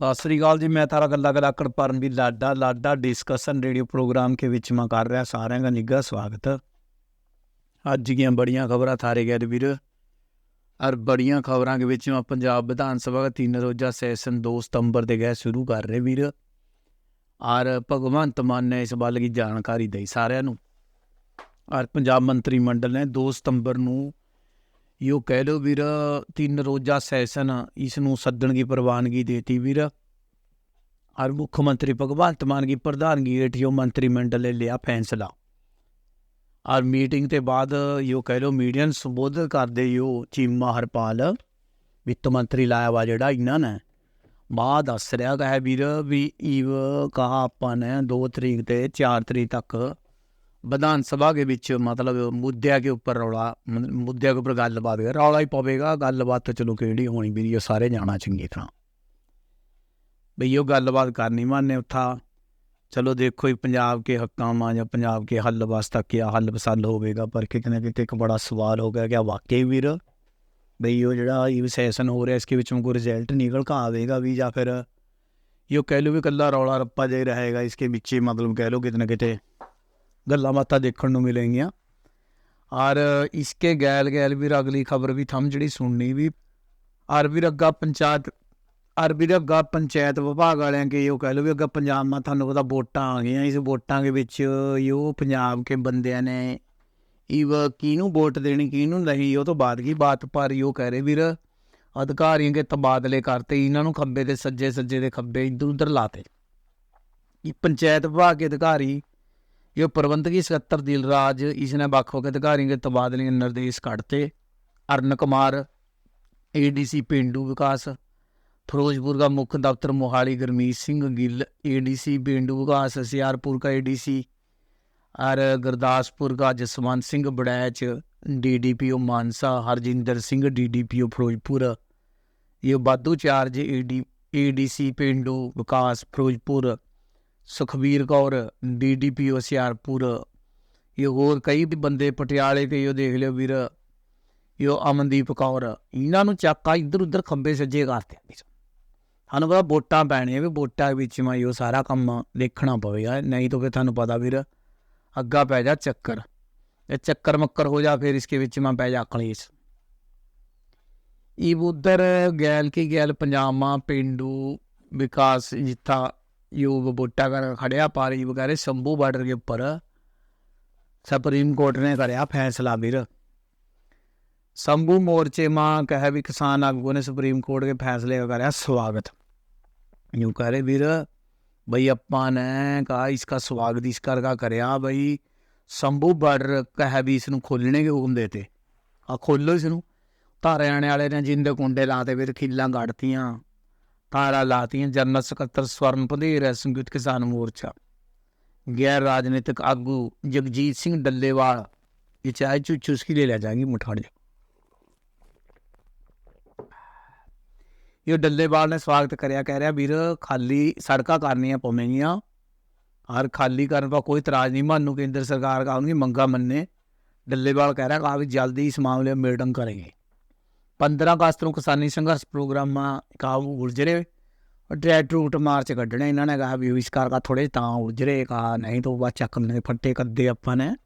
ਸਤਿ ਸ੍ਰੀ ਅਕਾਲ ਜੀ, ਮੈਂ ਤਾਰਾ ਗੱਲਾਂ ਕਰਾਕੜ ਪਰਨ ਵੀ ਲਾਡਾ ਲਾਡਾ ਡਿਸਕਸ਼ਨ ਰੇਡੀਓ ਪ੍ਰੋਗਰਾਮ ਕੇ ਵਿੱਚ ਮੈਂ ਕਰ ਰਿਹਾ, ਸਾਰਿਆਂ ਦਾ ਨਿੱਘਾ ਸਵਾਗਤ। ਅੱਜ ਦੀਆਂ ਬੜੀਆਂ ਖਬਰਾਂ ਥਾਰੇ ਗਏ ਵੀਰ। ਔਰ ਬੜੀਆਂ ਖਬਰਾਂ ਦੇ ਵਿੱਚ ਮੈਂ ਪੰਜਾਬ ਵਿਧਾਨ ਸਭਾ ਦਾ ਤਿੰਨ ਰੋਜ਼ਾ ਸੈਸ਼ਨ 2 ਸਤੰਬਰ ਦੇ ਗਏ ਸ਼ੁਰੂ ਕਰ ਰਹੇ ਵੀਰ। ਔਰ ਭਗਵੰਤ ਮਾਨ ਨੇ ਇਸ ਬਾਰੇ ਦੀ ਜਾਣਕਾਰੀ ਦੇਈ ਸਾਰਿਆਂ ਨੂੰ। ਔਰ ਪੰਜਾਬ ਮੰਤਰੀ ਮੰਡਲ ਨੇ 2 ਸਤੰਬਰ ਨੂੰ ਯੋ ਕਹਿ ਲੋ ਵੀਰ, ਤਿੰਨ ਰੋਜ਼ਾ ਸੈਸ਼ਨ ਇਸ ਨੂੰ ਸੱਦਣ ਦੀ ਪ੍ਰਵਾਨਗੀ ਦੇਤੀ ਵੀਰ। ਔਰ ਮੁੱਖ ਮੰਤਰੀ ਭਗਵੰਤ ਮਾਨ ਦੀ ਪ੍ਰਧਾਨਗੀ ਹੇਠ ਯੋ ਮੰਤਰੀ ਮੰਡਲ ਨੇ ਲਿਆ ਫੈਸਲਾ। ਔਰ ਮੀਟਿੰਗ ਤੇ ਬਾਅਦ ਯੋ ਕਹਿ ਲੋ ਮੀਡੀਆ ਨੂੰ ਸੰਬੋਧਨ ਕਰਦੇ ਯੋ ਚੀਮਾ ਹਰਪਾਲ, ਵਿੱਤ ਮੰਤਰੀ ਲਾਇਆ ਵਾ ਜਿਹੜਾ ਇਹਨਾਂ ਨੇ। ਬਾਅਦ ਦੱਸ ਰਿਹਾ ਹੈ ਵੀਰ ਵੀ ਈਵ ਕਹਾ ਆਪਾਂ ਨੇ 2 ਤਰੀਕ ਤੇ 4 ਤਰੀਕ ਤੱਕ ਵਿਧਾਨ ਸਭਾ ਦੇ ਵਿੱਚ ਮਤਲਬ ਮੁੱਦਿਆਂ ਦੇ ਉੱਪਰ ਰੌਲਾ ਮ- ਮੁੱਦਿਆਂ ਦੇ ਉੱਪਰ ਗੱਲਬਾਤ ਕਰ ਰੌਲਾ ਹੀ ਪਵੇਗਾ, ਗੱਲਬਾਤ ਤਾਂ ਚਲੋ ਕਿਹੜੀ ਹੋਣੀ ਵੀਰ ਇਹ ਸਾਰੇ ਜਾਣਾ ਚੰਗੀ ਤਰ੍ਹਾਂ। ਬਈ ਉਹ ਗੱਲਬਾਤ ਕਰਨੀ ਮਾਨੇ ਉੱਥਾ, ਚਲੋ ਦੇਖੋ ਹੀ ਪੰਜਾਬ ਕੇ ਹੱਕਾਂ ਮਾਂ ਜਾਂ ਪੰਜਾਬ ਕੇ ਹੱਲ ਵਾਸਤਾ ਕੀ ਹੱਲ ਪਸੰਦ ਹੋਵੇਗਾ, ਪਰ ਕਿਤੇ ਨਾ ਕਿਤੇ ਇੱਕ ਬੜਾ ਸਵਾਲ ਹੋ ਗਿਆ ਕਿ ਵਾਕਈ ਵੀਰ ਬਈ ਉਹ ਜਿਹੜਾ ਇਹ ਸੈਸ਼ਨ ਹੋ ਰਿਹਾ, ਇਸਕੇ ਵਿੱਚ ਕੋਈ ਰਿਜ਼ਲਟ ਨਿਕਲ ਕੇ ਆਵੇਗਾ ਵੀ ਜਾਂ ਫਿਰ ਇਹ ਕਹਿ ਲਓ ਵੀ ਕੱਲਾ ਰੌਲਾ ਰੱਪਾ ਜੇ ਰਹੇਗਾ, ਇਸਕੇ ਵਿੱਚ ਮਤਲਬ ਕਹਿ ਲਓ ਕਿਤੇ ਨਾ ਕਿਤੇ ਗੱਲਾਂ ਬਾਤਾਂ ਦੇਖਣ ਨੂੰ ਮਿਲਣਗੀਆਂ ਔਰ ਇਸਕੇ ਗੈਲ ਗੈਲ ਵੀ ਅਗਲੀ ਖਬਰ ਵੀ ਥਮ ਜਿਹੜੀ ਸੁਣਨੀ ਵੀ। ਔਰ ਵੀ ਅੱਗਾ ਪੰਚਾਇਤ, ਔਰ ਵੀ ਅੱਗਾ ਪੰਚਾਇਤ ਵਿਭਾਗ ਵਾਲਿਆਂ ਕੇ ਇਹ ਕਹਿ ਲਓ ਵੀ ਅੱਗਾ ਪੰਜਾਬ ਮਾ ਤੁਹਾਨੂੰ ਪਤਾ ਵੋਟਾਂ ਆ ਗਈਆਂ। ਇਸ ਵੋਟਾਂ ਦੇ ਵਿੱਚ ਇਹ ਪੰਜਾਬ ਕੇ ਬੰਦਿਆਂ ਨੇ ਇਵ ਕਿਹਨੂੰ ਵੋਟ ਦੇਣੀ, ਕਿਹਨੂੰ ਨਹੀਂ, ਉਹ ਤੋਂ ਬਾਅਦ ਕੀ ਬਾਤ ਪਰ ਇਹ ਕਹਿ ਰਹੇ ਵੀਰ, ਅਧਿਕਾਰੀਆਂ ਕੇ ਤਬਾਦਲੇ ਕਰਤੇ, ਇਹਨਾਂ ਨੂੰ ਖੱਬੇ ਤੇ ਸੱਜੇ ਸੱਜੇ ਦੇ ਖੱਬੇ ਇੱਧਰ ਉੱਧਰ ਲਾਤੇ। ਇਹ ਪੰਚਾਇਤ ਵਿਭਾਗ ਕੇ ਅਧਿਕਾਰੀ ਇਹ ਪ੍ਰਬੰਧਕੀ ਸਕੱਤਰ ਦਿਲਰਾਜ ਇਸ ਨੇ ਵੱਖ ਵੱਖ ਅਧਿਕਾਰੀਆਂ ਦੇ ਤਬਾਦਲੇ ਦੇ ਨਿਰਦੇਸ਼ ਕੱਢਤੇ। ਅਰਨ ਕੁਮਾਰ ਏਡੀਸੀ ਪਿੰਡੂ ਵਿਕਾਸ, ਫਿਰੋਜ਼ਪੁਰ ਦਾ ਮੁੱਖ ਦਫ਼ਤਰ ਮੋਹਾਲੀ, ਗਰਮੀਤ ਸਿੰਘ ਗਿੱਲ ਏਡੀਸੀ ਪਿੰਡੂ ਵਿਕਾਸ, ਹਸਿਆਰਪੁਰ ਦਾ ਏਡੀਸੀ ਔਰ ਗੁਰਦਾਸਪੁਰ ਦਾ ਜਸਵੰਤ ਸਿੰਘ ਬੜੈਚ ਡੀਡੀਪੀਓ ਮਾਨਸਾ, ਹਰਜਿੰਦਰ ਸਿੰਘ ਡੀਡੀਪੀਓ ਫਿਰੋਜ਼ਪੁਰ। ਇਹ ਬਾਦੂ ਚਾਰਜ ਏਡੀ ਏਡੀਸੀ ਪਿੰਡੂ ਵਿਕਾਸ, ਫਿਰੋਜ਼ਪੁਰ। ਸੁਖਬੀਰ ਕੌਰ ਡੀਡੀਪੀਓ ਹੁਸ਼ਿਆਰਪੁਰ, ਇਹ ਹੋਰ ਕਈ ਵੀ ਬੰਦੇ, ਪਟਿਆਲੇ ਤੇ ਇਹ ਦੇਖ ਲਿਓ ਵੀਰ, ਇਹ ਅਮਨਦੀਪ ਕੌਰ, ਇਹਨਾਂ ਨੂੰ ਚੱਕਾ ਇੱਧਰ ਉੱਧਰ ਖੰਬੇ ਸੱਜੇ ਕਰਤੇ ਵੀਰ ਸਾਨੂੰ। ਪਤਾ ਵੋਟਾਂ ਪੈਣੀਆਂ ਵੀ, ਵੋਟਾਂ ਵਿੱਚ ਮੈਂ ਇਹ ਸਾਰਾ ਕੰਮ ਦੇਖਣਾ ਪਵੇਗਾ, ਨਹੀਂ ਤਾਂ ਫਿਰ ਤੁਹਾਨੂੰ ਪਤਾ ਵੀਰ, ਅੱਗਾ ਪੈ ਜਾ ਚੱਕਰ, ਇਹ ਚੱਕਰ ਮੱਕਰ ਹੋ ਜਾ, ਫਿਰ ਇਸਕੇ ਵਿੱਚ ਮੈਂ ਪੈ ਜਾ ਕਲੇਸ਼ ਇਹ ਉਧਰ ਗੈਲ ਕੀ ਗੈਲ ਪੰਜਾਬਾ ਪਿੰਡੂ ਵਿਕਾਸ, ਜਿੱਥਾ ਯੋਗ ਵੋਟਾਂ ਕਰ ਖੜਿਆ ਪਾਰੀ ਵਗੈਰੇ ਸ਼ੰਭੂ ਬਾਰਡਰ के ऊपर सुप्रीम कोर्ट ने कराया फैसला ਵੀਰ शंभू मोर्चे मां कहे भी किसान आगू ने सुप्रीम कोर्ट के फैसले का कराया स्वागत यूं कह रहे ਵੀਰ ਬਈ ਆਪਾਂ ਨੇ ਕਹਾ इसका स्वागत इस कर का ਕਰਿਆ ਬਈ ਸ਼ੰਭੂ ਬਾਰਡਰ ਕਹੇ ਵੀ ਇਸ ਨੂੰ ਖੋਲਣੇ ਕੇ ਹੁਕਮ ਦੇਤੇ ਆ ਖੋਲੋ ਇਸ ਨੂੰ ਧਾਰਿਆਣੇ ਵਾਲੇ ਨੇ ਜਿੰਦੇ ਕੁੰਡੇ ਲਾਤੇ ਵੀਰ ਖਿੱਲਾਂ ਗੜਤੀਆਂ तारा लातीं जनरल ਸਕੱਤਰ ਸਵਰਨ ਪੰਧੇਰ ਸੰਯੁਕਤ ਕਿਸਾਨ ਮੋਰਚਾ। ਗੈਰ ਰਾਜਨੀਤਿਕ ਆਗੂ ਜਗਜੀਤ ਸਿੰਘ ਡੱਲੇਵਾਲ, ਇਹ ਚਾਹ ਚੂ, ਚੁਸਕੀ ਲੈ ਲਿਆ ਜਾਗੀ ਮੁਠਾੜੇ ਇਹ ਡੱਲੇਵਾਲ ਨੇ ਸਵਾਗਤ ਕਰਿਆ, ਕਹਿ ਰਿਹਾ, ਵੀਰ, ਖਾਲੀ ਸੜਕਾਂ ਕਰਨੀਆਂ ਪਵੇਂਗੀਆਂ ਹਰ ਖਾਲੀ ਕਰਨ ਦਾ ਕੋਈ ਤਰਾਜ ਨਹੀਂ, ਮਾਨੂੰ ਕੇਂਦਰ ਸਰਕਾਰ ਕਹਾਂਗੀ ਮੰਗਾ ਮੰਨੇ? ਡੱਲੇਵਾਲ ਕਹਿ ਰਿਹਾ ਕਿ ਜਲਦੀ ਇਸ ਮਾਮਲੇ ਮੇਟਿੰਗ ਕਰੇਗੀ 15 ਅਗਸਤ ਨੂੰ ਕਿਸਾਨੀ ਸੰਘਰਸ਼ ਪ੍ਰੋਗਰਾਮਾਂ ਕਾਬੂ ਉਲਝਰੇ ਡਰੈਟ ਰੂਟ ਮਾਰਚ ਕੱਢਣੇ, ਇਹਨਾਂ ਨੇ ਕਹਾ ਵੀ ਵਿਸਕਾਰ ਕਾ ਥੋੜੇ ਤਾਂ ਉਲਝਰੇ ਕਹਾ ਨਹੀਂ ਤਾਂ ਬਾ ਚੱਕ ਲੈਣੇ, ਫੱਟੇ ਕੱਦੇ ਆਪਾਂ ਨੇ।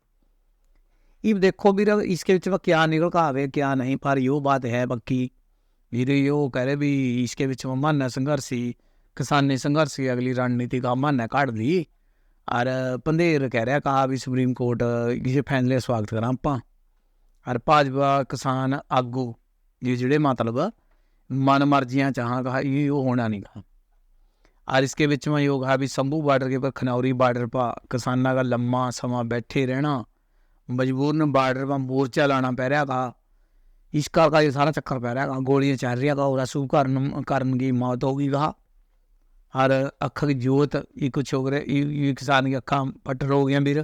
ਇਹ ਦੇਖੋ ਵੀਰ, ਇਸਕੇ ਵਿੱਚ ਵਾ ਕਿਆ ਨਿਕਲ ਕਾ ਆਵੇ ਕਿਆ ਨਹੀਂ, ਪਰ ਇਹੋ ਬਾਤ ਹੈ ਬੱਕੀ। ਵੀਰ, ਇਹੋ ਕਹ ਰਹੇ ਵੀ ਇਸਕੇ ਵਿੱਚ ਮਾਨਾ ਸੰਘਰਸ਼ੀ ਕਿਸਾਨੀ ਸੰਘਰਸ਼ੀ ਅਗਲੀ ਰਣਨੀਤੀ ਦਾ ਮਾਨਾ ਕੱਢ ਲਈ। ਔਰ ਪੰਦੇਰ ਕਹਿ ਰਿਹਾ, ਕਹਾ ਵੀ ਸੁਪਰੀਮ ਕੋਰਟ, ਕਿਸੇ ਫੈਸਲੇ ਸਵਾਗਤ ਕਰਾਂ ਆਪਾਂ। ਔਰ ਭਾਜਪਾ ਕਿਸਾਨ ਆਗੂ ਜਿਹੜੇ ਮਤਲਬ ਮਨ ਮਰਜ਼ੀਆਂ ਚਾਹਾਂ ਕਹਾ ਇਹ ਉਹ ਹੋਣਾ ਨਹੀਂ ਕਹਾ और इसके बीच में योग है भी शंभू बॉर्डर के पर खनौरी बॉर्डर पर किसाना का लम्बा समा बैठे रहना मजबूर ने बॉर्डर पर मोर्चा लाना पै रहा कहा इसका का ये सारा चक्कर पै रहा कहा गोलियां चल रही कहा और असू करन करन की मौत होगी कहा और अख की जोत ये कुछ हो गया ये ये किसान की अखा पट्टर हो गई ਵੀਰ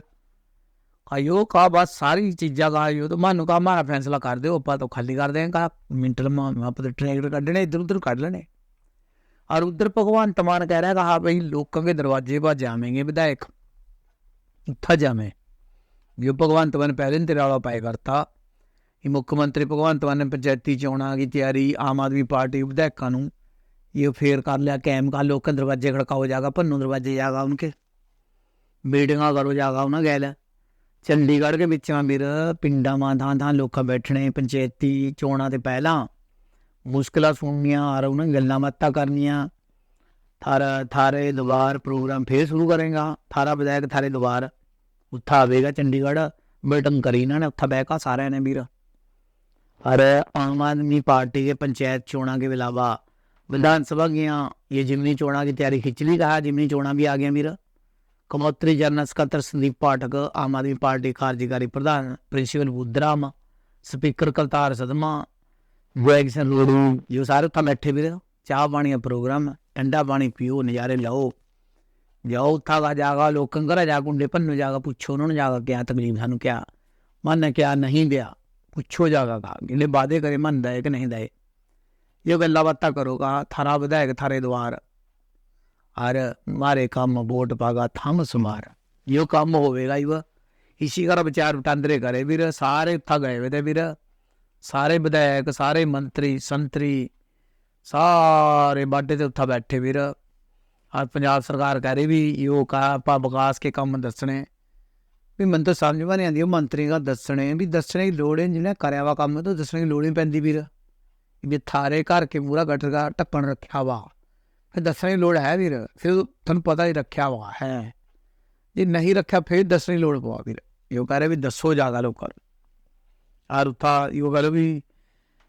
ਆਇਓ ਕਾ ਬਸ ਸਾਰੀ ਚੀਜ਼ਾਂ ਕਾ ਆਇਓ ਤਾਂ ਮਾਨੂੰ ਕਾ ਮਾਰਾ ਫੈਸਲਾ ਕਰ ਦਿਓ ਆਪਾਂ ਤਾਂ ਖਾਲੀ ਕਰ ਦੇਂਗੇ ਕਾ ਮਿੰਟਲ ਮਾ ਆਪਾਂ ਤਾਂ ਟਰੈਕਟਰ ਕੱਢਣੇ ਇੱਧਰ ਉੱਧਰ ਕੱਢ ਲੈਣੇ और उधर भगवंत मान कह रहा है कहा भाई लोगों के दरवाजे पर जामेंगे विधायक उत्था जामे जो भगवंत मान पहले ने तेरा वाला पाए करता ਇਹ ਮੁੱਖ ਮੰਤਰੀ ਭਗਵੰਤ ਮਾਨ ਨੇ ਪੰਚਾਇਤੀ ਚੋਣਾਂ ਦੀ ਤਿਆਰੀ ਆਮ ਆਦਮੀ ਪਾਰਟੀ ਵਿਧਾਇਕਾਂ ਨੂੰ ये फिर कर लिया कैम का लोग के दरवाजे खड़काओ जागा पन्नू दरवाजे जागा उनके ਮੀਟਿੰਗਾਂ ਕਰੋ ਜਾਗਾ ਉਹਨਾਂ ਗੈਲ ਚੰਡੀਗੜ੍ਹ ਦੇ ਵਿੱਚ ਆ ਵੀਰ ਪਿੰਡਾਂ ਮਾਂ ਥਾਂ ਥਾਂ ਲੋਕਾਂ ਬੈਠਣੇ ਪੰਚਾਇਤੀ ਚੋਣਾਂ ਤੇ ਪਹਿਲਾਂ ਮੁਸ਼ਕਲਾਂ ਸੁਣਨੀਆਂ ਆ ਉਹਨਾਂ ਗੱਲਾਂ ਬਾਤਾਂ ਕਰਨੀਆਂ ਥਾਰਾ ਥਾਰੇ ਦੁਬਾਰ ਪ੍ਰੋਗਰਾਮ ਫੇਰ ਸ਼ੁਰੂ ਕਰੇਗਾ ਥਾਰਾ ਵਿਧਾਇਕ ਥਾਰੇ ਦੁਬਾਰ ਉੱਥਾ ਆਵੇਗਾ ਚੰਡੀਗੜ੍ਹ ਮੀਟਿੰਗ ਕਰੀ ਇਹਨਾਂ ਨੇ ਉੱਥਾ ਬਹਿ ਕੇ ਸਾਰਿਆਂ ਨੇ ਵੀਰ और आम आदमी पार्टी के पंचायत चुनाव के अलावा विधानसभा गया ये जिमनी चुनाव की तैयारी खिंच ली रहा जिमनी चुनाव भी आ गया मेरा ਕਮੋਤਰੀ ਜਨਰਲ ਸਕੱਤਰ ਸੰਦੀਪ ਪਾਠਕ, ਆਮ ਆਦਮੀ ਪਾਰਟੀ ਕਾਰਜਕਾਰੀ ਪ੍ਰਧਾਨ ਪ੍ਰਿੰਸੀਪਲ ਬੁੱਧਰਾਮ, ਸਪੀਕਰ ਕਲਤਾਰ ਸਦਮਾ ਵੈਗਸਨ ਲੋੜੂ, ਜੋ ਸਾਰੇ ਤਾਂ ਬੈਠੇ ਵੀਰੇ, ਚਾਹ ਪਾਣੀ ਦਾ ਪ੍ਰੋਗਰਾਮ, ਠੰਡਾ ਪਾਣੀ ਪੀਓ, ਨਜ਼ਾਰੇ ਲਓ ਜਾਓ ਥਾਗਾ ਜਾਗਾ, ਲੋਕਾਂ ਘਰ ਜਾ ਗੁੰਡੇ ਪੰਨੂ ਜਾਗਾ, ਪੁੱਛੋ ਉਹਨਾਂ ਨੂੰ ਜਾਗਾ ਕਿਆ ਤਕਲੀਫ ਸਾਨੂੰ ਕਿਆ। ਮਨ ਕਿਆ ਨਹੀਂ ਗਿਆ ਪੁੱਛੋ ਜਾਗਾ ਕਾ ਇਹਨੇ ਵਾਦੇ ਕਰੇ ਮੰਨਦਾ ਹੈ ਕਿ ਨਹੀਂ ਦਾ ਇਹ ਗੱਲਾਂ ਬਾਤਾਂ ਕਰੋਗਾ ਥਾਰਾ ਵਿਧਾਇਕ ਥਾਰੇ ਦੁਆਰ ਔਰ ਮਾਰੇ ਕੰਮ ਵੋਟ ਪਾਗਾ, ਥੰਮ ਸੁਮਾਰ। ਇਹ ਕੰਮ ਹੋਵੇਗਾ ਹੀ ਵਾ। ਇਸੀ ਕਰ ਵਿਚਾਰ ਵਟਾਂਦਰੇ ਕਰੇ ਵੀਰ, ਸਾਰੇ ਉੱਥਾ ਗਏ ਵੇ ਤੇ ਵੀਰ। ਸਾਰੇ ਵਿਧਾਇਕ, ਸਾਰੇ ਮੰਤਰੀ, ਸੰਤਰੀ, ਸਾਰੇ ਬਾਡੇ ਤੇ ਉੱਥਾ ਬੈਠੇ ਵੀਰ। ਔਰ ਪੰਜਾਬ ਸਰਕਾਰ ਕਹ ਰਹੀ ਵੀ ਇਹ ਕਾ ਆਪਾਂ ਵਿਕਾਸ ਕੇ ਕੰਮ ਦੱਸਣੇ। ਵੀ ਮੈਨੂੰ ਤਾਂ ਸਮਝ ਨਹੀਂ ਆਉਂਦੀ, ਉਹ ਮੰਤਰੀ ਦਾ ਦੱਸਣੇ। ਵੀ ਦੱਸਣੇ ਦੀ ਲੋੜ ਹੈ ਜਿਹਨੇ ਕਰਿਆ ਵਾ ਕੰਮ, ਤਾਂ ਦੱਸਣੇ ਦੀ ਲੋੜ ਨਹੀਂ ਪੈਂਦੀ ਵੀਰ। ਵੀ ਥਾਰੇ ਘਰ ਕੇ ਪੂਰਾ ਗਟਰ ਦਾ ਟੱਪਣ ਰੱਖਿਆ ਵਾ। ਫਿਰ ਦੱਸਣ ਦੀ ਲੋੜ ਹੈ ਵੀਰ, ਫਿਰ ਤੁਹਾਨੂੰ ਪਤਾ ਹੀ ਰੱਖਿਆ ਵਾ ਹੈ। ਜੇ ਨਹੀਂ ਰੱਖਿਆ ਫਿਰ ਦੱਸਣ ਦੀ ਲੋੜ ਪਵਾ ਵੀਰ। ਇਹ ਕਹ ਰਿਹਾ ਵੀ ਦੱਸੋ ਜਾਗਾ ਲੋਕਾਂ ਨੂੰ। ਆਰ ਉਥਾ ਇਹ ਗੱਲ ਵੀ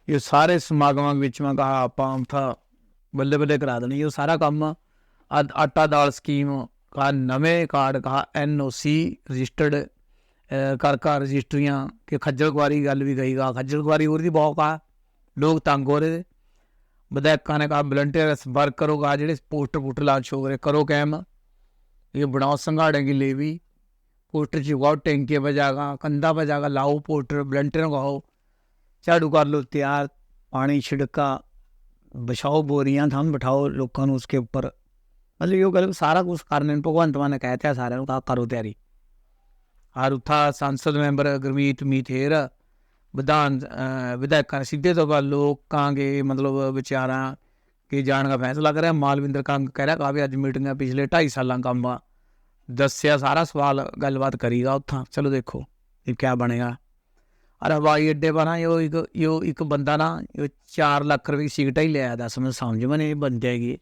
ਇਹ ਸਾਰੇ ਸਮਾਗਮਾਂ ਵਿੱਚ ਮੈਂ ਕਹਾ ਆਪਾਂ ਉਥਾ ਬੱਲੇ ਬੱਲੇ ਕਰਾ ਦੇਣੀ, ਇਹ ਸਾਰਾ ਕੰਮ ਆ- ਆਟਾ ਦਾਲ ਸਕੀਮ ਕਾ ਨਵੇਂ ਕਾਰਡ ਕਾ ਐਨਓਸੀ ਰਜਿਸਟਰਡ ਕਰ ਕਰ ਰਜਿਸਟਰੀਆਂ, ਕਿ ਖੱਜਲ ਖੁਆਰੀ ਗੱਲ ਵੀ ਗਈ ਗਾ, ਖੱਜਲ ਖੁਆਰੀ ਹੋਰ ਦੀ ਬਹੁਤ ਆ। ਲੋਕ ਤੰਗ ਹੋ ਰਹੇ ਵਿਧਾਇਕਾਂ ਨੇ ਕਹਾ ਵਲੰਟੀਅਰ ਸੰਪਰਕ ਕਰੋਗਾ ਜਿਹੜੇ ਪੋਸਟਰ ਪੋਸਟਰ ਲਾਂਚ ਹੋ ਰਹੇ ਕਰੋ ਕੈਮ ये बनाओ संघाड़े की लेवी पोस्टर चिपकाओ टैंके बजागा कंधा बजागा लाओ पोस्टर वलंटियर को आओ झाड़ू कर लो तैयार पानी छिड़का बिछाओ बोरियां थम बिठाओ लोगों ਨੂੰ उसके ऊपर मतलब यो गल सारा कुछ करने ਨੂੰ ਭਗਵੰਤ ਮਾਨ ਨੇ ਕਹਿਤਾ ਸਾਰਿਆਂ ਨੂੰ ਕਹਾ ਕਰੋ ਤਿਆਰੀ ਔਰ ਉੱਥਾ ਸੰਸਦ ਮੈਂਬਰ ਗੁਰਮੀਤ ਮੀਥੇਰ ਵਿਧਾਨ ਵਿਧਾਇਕਾਂ ਨੇ ਸਿੱਧੇ ਤੌਰ 'ਤੇ ਲੋਕਾਂ ਕੇ ਮਤਲਬ ਵਿਚਾਰਾਂ ਕਿ ਜਾਣ ਦਾ ਫੈਸਲਾ ਕਰਿਆ। ਮਾਲਵਿੰਦਰ ਕੰਗ ਕਹਿ ਰਿਹਾ ਕਾਫੀ ਅੱਜ ਮੀਟਿੰਗਾਂ ਪਿਛਲੇ 2.5 ਸਾਲਾਂ ਕੰਮ ਆ। ਦੱਸਿਆ ਸਾਰਾ ਸਵਾਲ ਗੱਲਬਾਤ ਕਰੀਗਾ ਉੱਥਾਂ। ਚਲੋ ਦੇਖੋ ਇਹ ਕੀ ਬਣੇਗਾ। ਅਰੇ ਹਵਾਈ ਅੱਡੇ ਬਣਾ ਇਹ ਇੱਕ ਇਹ ਇੱਕ ਬੰਦਾ ਨਾ ਇਹ 4 ਲੱਖ ਰੁਪਏ ਦੀ ਸਿਗਟ ਹੀ ਲਿਆ ਦੱਸ ਮੈਂ ਸਮਝ ਮਨੇ ਇਹ ਬਣ ਜਾਏਗੀ।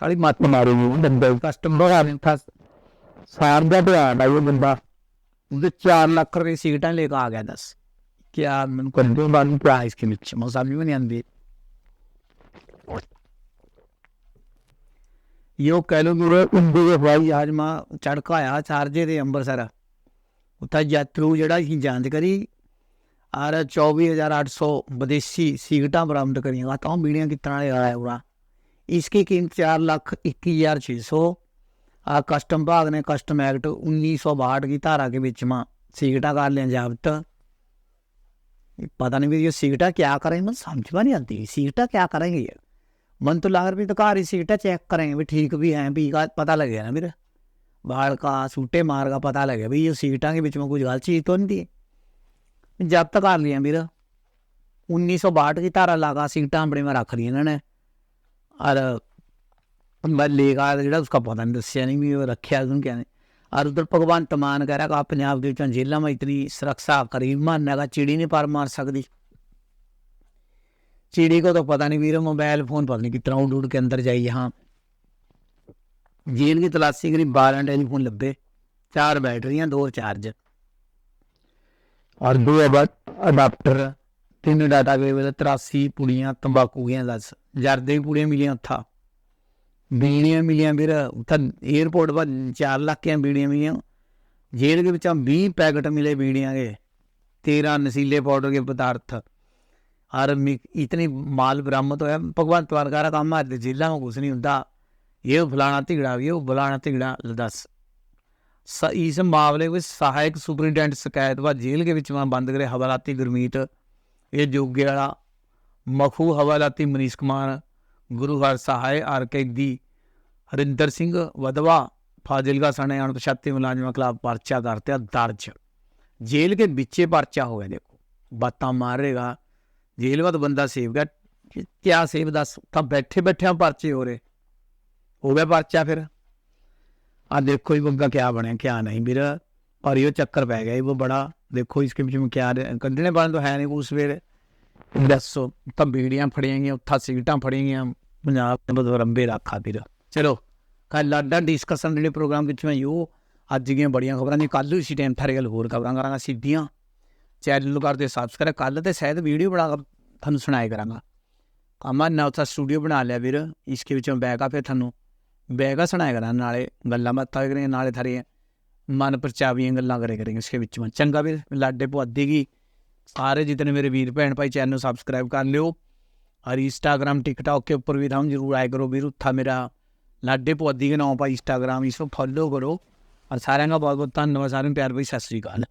ਸਾਲੀ ਮੱਤ ਮਾਰੂਗੀ ਬੰਦਾ ਕਸਟਮਰ ਆ ਰਿਹਾ ਸਾਰ ਦਾ ਧਿਆਨ ਆ ਉਹ ਬੰਦਾ। ਉਹਦੇ 4 ਲੱਖ ਰੁਪਏ ਦੀ ਸਿਗਟਾਂ ਲੈ ਕੇ ਆ ਗਿਆ ਦੱਸ। ਕਿਆ ਮੈਨੂੰ ਕੰਦੇ ਬਾਨ ਪ੍ਰਾਈਸ ਕੇ ਵਿੱਚ ਮੈਂ ਸਮਝ ਨਹੀਂ ਆਉਂਦੀ ਯੋ ਕਹਿ ਲੋ ਮੇਰੇ ਇੰਦੇ ਦੇ ਹਵਾਈ ਜਹਾਜ਼ ਮਾ ਚੜਕਾ ਆਇਆ ਚਾਰਜੇ ਦੇ ਅੰਮ੍ਰਿਤਸਰ ਉੱਥੇ ਯਾਤਰੂ ਜਿਹੜਾ ਹੀ ਜਾਂਚ ਕਰੀ और चौबीस हजार आठ सौ विदेशी सिगटा बरामद करिएगा तो बीड़ियाँ कितना आया पूरा इसकी कीमत चार लाख इक्की हजार छः सौ आ कस्टम विभाग ने कस्टम एक्ट उन्नीस सौ बाहठ की धारा के बीच में सिगटा कर लिया जब्त ये पता नहीं ये सीटा क्या करेंगे मतलब समझ में नहीं आती सीटा क्या करेंगे ये मन तो लग रहा भी तो घर ही सीटा चेक करेंगे भी ठीक भी हैं भी का पता लगे ना मेरा बाहर का सूटे मार का पता लगे भाई ये सीटा के बीच में कुछ गलत चीज़ तो नहीं थी जब तक आ लिया मेरा उन्नीस सौ बाहठ की धारा लागा सीटा अपने में रख ली इन्होंने और मैं लेगा जो उसका पता नहीं दसिया नहीं भी रखे अजू क्या नहीं और उधर भगवंत मान कह रहा पंजाब के जेलों में इतनी सुरक्षा करीब मान है चिड़ी नहीं पार मार सकती चिड़ी को तो पता नहीं वीर मोबाइल फोन पता नहीं कितना उड़ उड़ के अंदर जाइए हाँ जेल की तलाशी करीब बारह टेलीफोन लब्बे चार बैटरियां दो चार्ज और दो अडाप्टर तीन डाटा केबल तिरासी पुड़ियां तंबाकू दस जरदे पुड़ियां मिलियां था ਮਿਲੀਆਂ ਉੱਥਾ ਬੀੜੀਆਂ ਮਿਲੀਆਂ ਵੀਰ, ਉੱਥਾ 에어ਪੋਰਟ ਵਾ 4 ਲੱਖ ਦੀਆਂ ਬੀੜੀਆਂ ਮਿਲੀਆਂ। ਜੇਲ੍ਹ ਦੇ ਵਿੱਚੋਂ 20 ਪੈਕਟ ਮਿਲੇ ਬੀੜੀਆਂ ਦੇ 13 ਨਸ਼ੀਲੇ ਪਾਊਡਰ ਦੇ ਪਦਾਰਥ। ਔਰ ਮਿ- ਇਤਨੀ ਮਾਲ ਬਰਾਮਦ ਹੋਇਆ। ਭਗਵੰਤ ਮਾਨ ਦਾ ਕੰਮ ਅੱਜ ਜੇਲ੍ਹਾਂ ਨੂੰ ਕੁਝ ਨਹੀਂ ਹੁੰਦਾ। ਇਹ ਫਲਾਣਾ ਝਗੜਾ ਵੀ, ਉਹ ਫਲਾਣਾ ਝਗੜਾ ਦੱਸ। ਸ- ਇਸ ਮਾਮਲੇ ਵਿੱਚ ਸਹਾਇਕ ਸੁਪਰਿੰਟੈਂਡੈਂਟ ਸ਼ਿਕਾਇਤ ਵਾ ਜੇਲ੍ਹ ਦੇ ਵਿੱਚ ਮੈਂ ਬੰਦ ਕਰੇ, ਹਵਾਲਾਤੀ ਗੁਰੂ ਹਰ ਸਹਾਇ ਆਰਕੇਕ ਦੀ। ਹਰਿੰਦਰ ਸਿੰਘ ਵਦਵਾ ਫਾਜ਼ਿਲਗਾ ਸਣੇ ਅਣਪਛਾਤੇ ਮੁਲਾਜ਼ਮਾਂ ਖਿਲਾਫ ਪਰਚਾ ਦਰਤਿਆ ਦਰਜ। ਜੇਲ੍ਹ ਕੇ ਵਿੱਚੇ ਪਰਚਾ ਹੋਇਆ ਦੇਖੋ, ਬਾਤਾਂ ਮਾਰੇਗਾ ਜੇਲ੍ਹ ਵਾਦ ਬੰਦਾ ਸੇਵ ਗਿਆ ਕਿਆ ਸੇਵ ਦੱਸ, ਤਾਂ ਬੈਠੇ ਬੈਠਿਆਂ ਪਰਚੇ ਹੋ ਰਹੇ। ਹੋ ਗਿਆ ਪਰਚਾ ਫਿਰ। ਆ ਦੇਖੋ ਇਹ ਬੰਦਾ ਕਿਆ ਬਣਿਆ, ਕਿਆ ਨਹੀਂ ਵੀਰ। ਪਰ ਇਹ ਚੱਕਰ ਪੈ ਗਿਆ ਇਹ ਬੜਾ। ਦੇਖੋ ਇਸ ਕੇ ਵਿੱਚ ਮੈਂ ਕਿਆ ਕੰਢਣੇ ਬਣ ਤਾਂ ਹੈ ਨਹੀਂ ਉਸ ਵੇਲੇ ਦੱਸੋ ਤਾਂ ਬੀੜੀਆਂ ਫੜੀਆਂ ਗਈਆਂ, ਉੱਥਾ ਸੀਟਾਂ ਫੜੀਆਂ ਗਈਆਂ, ਪੰਜਾਬ ਦੇ ਬਦ ਰੰਬੇ ਰੱਖਾ ਵੀਰ ਚਲੋ ਕੱਲ ਲਾਡਾ ਡਿਸਕਸ਼ਨ ਜਿਹੜੇ ਪ੍ਰੋਗਰਾਮ ਵਿੱਚ ਮੈਂ ਯੋ, ਅੱਜ ਦੀਆਂ ਬੜੀਆਂ ਖਬਰਾਂ ਨੇ ਕੱਲ ਇਸੀ ਟਾਈਮ ਥਾਰੇ ਗੱਲ ਹੋਰ ਖਬਰਾਂ ਕਰਾਂਗਾ ਸਿੱਧੀਆਂ। ਚੈਨਲ ਨੂੰ ਕਰਦੇ ਸਬਸਕ੍ਰਾਈਬ ਕੱਲ ਤੇ ਸ਼ਾਇਦ ਵੀਡੀਓ ਬਣਾ ਕੇ ਤੁਹਾਨੂੰ ਸੁਣਾਇਆ ਕਰਾਂਗਾ। ਕਾਮਾ ਨਾ ਉੱਥੇ ਸਟੂਡੀਓ ਬਣਾ ਲਿਆ ਵੀਰ, ਇਸਕੇ ਵਿੱਚੋਂ ਬੈਗ ਆ ਫਿਰ ਤੁਹਾਨੂੰ। ਬੈਗ ਆ ਸੁਣਾਇਆ ਕਰਾਂ, ਨਾਲੇ ਗੱਲਾਂ ਬਾਤਾਂ ਕਰੀਆਂ, ਨਾਲੇ ਥਾਰੇ ਮਨ ਪਰਚਾਵੀਆਂ ਗੱਲਾਂ ਕਰੇ ਕਰਾਂਗੇ ਇਸਕੇ ਵਿੱਚ ਮੈਂ। ਚੰਗਾ ਵੀਰ, ਲਾਡੇ ਪੁਆਦੀ सारे जितने मेरे वीर भैन भाई चैनल सब्सक्राइब कर लियो और इंस्टाग्राम टिकटॉक के ऊपर भी हम जरूर आया करो वीर उत्था मेरा लाडे पुआदी के नाम पर इंस्टाग्राम इसको फॉलो करो और सारे का बहुत बहुत धन्यवाद सारे प्यार भाई सत श्रीकाल